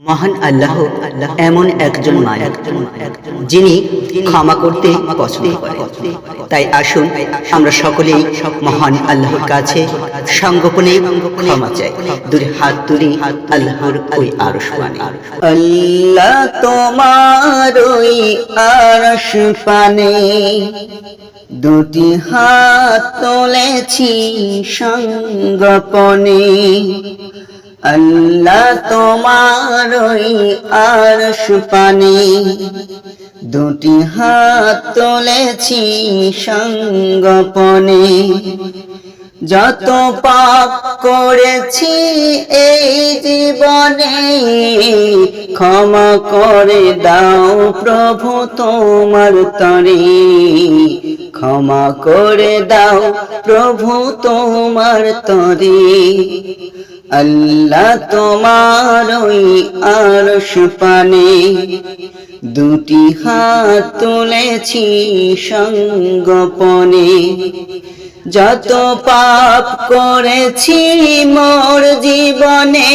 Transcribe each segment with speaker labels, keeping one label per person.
Speaker 1: মহান আল্লাহ এমন একজন মালিক, যিনি ক্ষমা করতে পছন্দ তাই আসুন আমরা সকলেই মহান আল্লাহর কাছে সঙ্গোপনে ক্ষমা চাই। দুই হাত তুলি আল্লাহর ওই আরশ পানে আল্লাহ তোমার ওই আরশ পানে দুটি হাত তুলেছি সঙ্গপনে আল্লাহ তোমার ওই আরশ পানে দুটি হাত তুলেছি সঙ্গপনে। যত পাপ করেছি এই জীবনে, ক্ষমা করে দাও প্রভু তোমার তরে। ক্ষমা করে দাও প্রভু তোমার তরে। আল্লাহ তোমার ওই আরশ পানে দুটি হাত তুলেছি সঙ্গপনে। যত পাপ করেছি মোর জীবনে,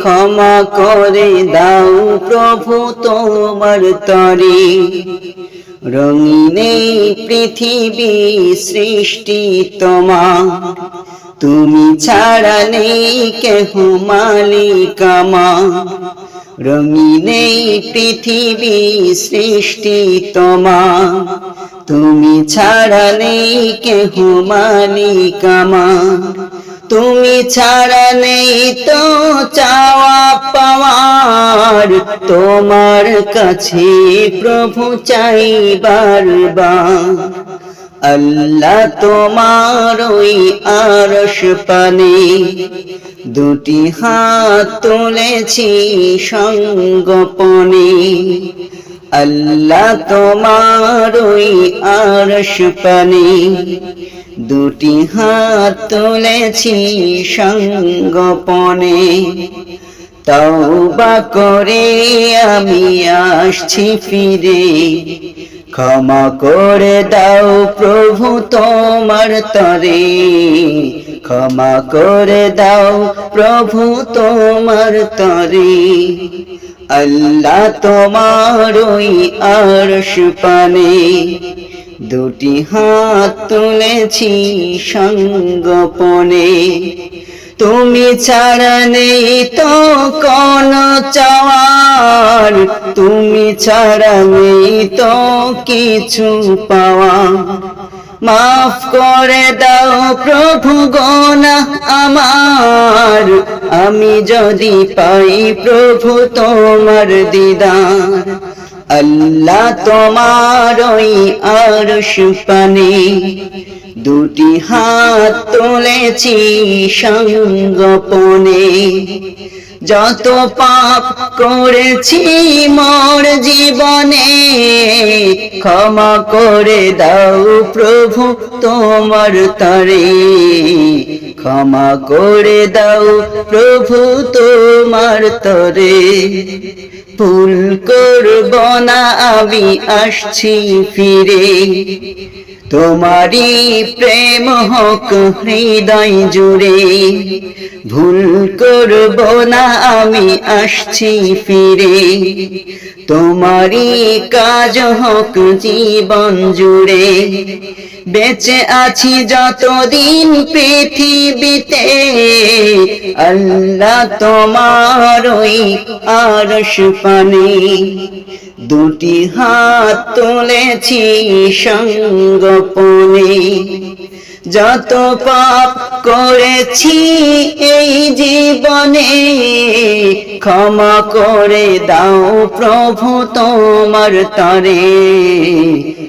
Speaker 1: ক্ষমা করে দাও প্রভু তোমার তরে। রঙিনে পৃথিবী সৃষ্টি তোমার তুমি ছাড়া নেই কেহ মালিকামা। রঙিনে পৃথিবী সৃষ্টি তোমা। তুমি ছাড়া নেই কেহ মালিকামা। তুমি ছাড়া নেই তো চাওয়া পাওয়ার। তোমার কাছে প্রভু চাই বারবার। আল্লাহ তোমার ওই আরশ পানে দুটি হাত তুলেছি সঙ্গপনে। আল্লাহ তোমার ওই আরশ পানে দুটি হাত তুলেছি সঙ্গপনে। তওবা করে আমি আসছি ফিরে। ক্ষমা করে দাও প্রভু তোমার তরে। ক্ষমা করে দাও প্রভু তোমার তরে। আল্লাহ তোমার ওই আরশ পানে দুটি হাত তুলেছি সঙ্গপনে। তুমি ছাড়া নেই তো কোন চাওয়ার তুমি ছাড়া নেই তো কিছু পাওয়া মাফ করে দাও প্রভু গোনা আমার, আমি যদি পাই প্রভু তোমার দিদার। আল্লাহ তোমার ওই আরশ পানে দুটি হাত তুলেছি সঙ্গপনে। যত পাপ করেছি মোর জীবনে, ক্ষমা করে দাও প্রভু তোমার তরে। ক্ষমা করে দাও প্রভু তোমার তরে। ভুল করব না আমি, আসছি ফিরে। তোমারি প্রেম হোক হৃদয় জুড়ে, ভুল করব না আমি আসছি ফিরে। তোমারি কাজ হোক জীবন জুড়ে, বেঁচে আছি যতদিন পৃথিবীতে। আল্লাহ তোমার ওই আরশ পানে দুটি হাত তুলেছি সঙ্গপনে যত পাপ করেছি এই জীবনে, ক্ষমা করে দাও প্রভু তোমার তরে।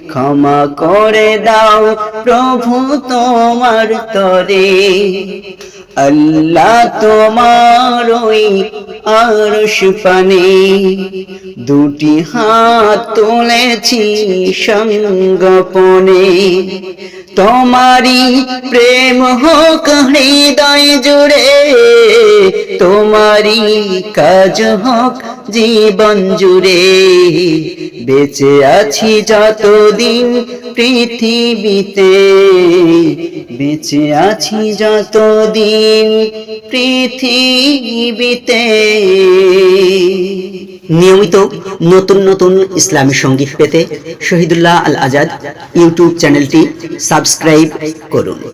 Speaker 1: ক্ষমা করে দাও প্রভু তোমার তরে। আল্লাহ তোমার ওই আরশ পানে দুটি হাত তুলেছি সঙ্গপনে। তোমারি প্রেম হোক হৃদয় জুড়ে তোমারি কাজ হোক জীবন জুড়ে। বেঁচে আছি যতদিন পৃথিবীতে, বেঁচে আছি যতদিন পৃথিবীতে।
Speaker 2: নিয়মিত নতুন নতুন ইসলামী সংগীত পেতে শহীদুল্লাহ আল আজাদ ইউটিউব চ্যানেলটি সাবস্ক্রাইব করুন।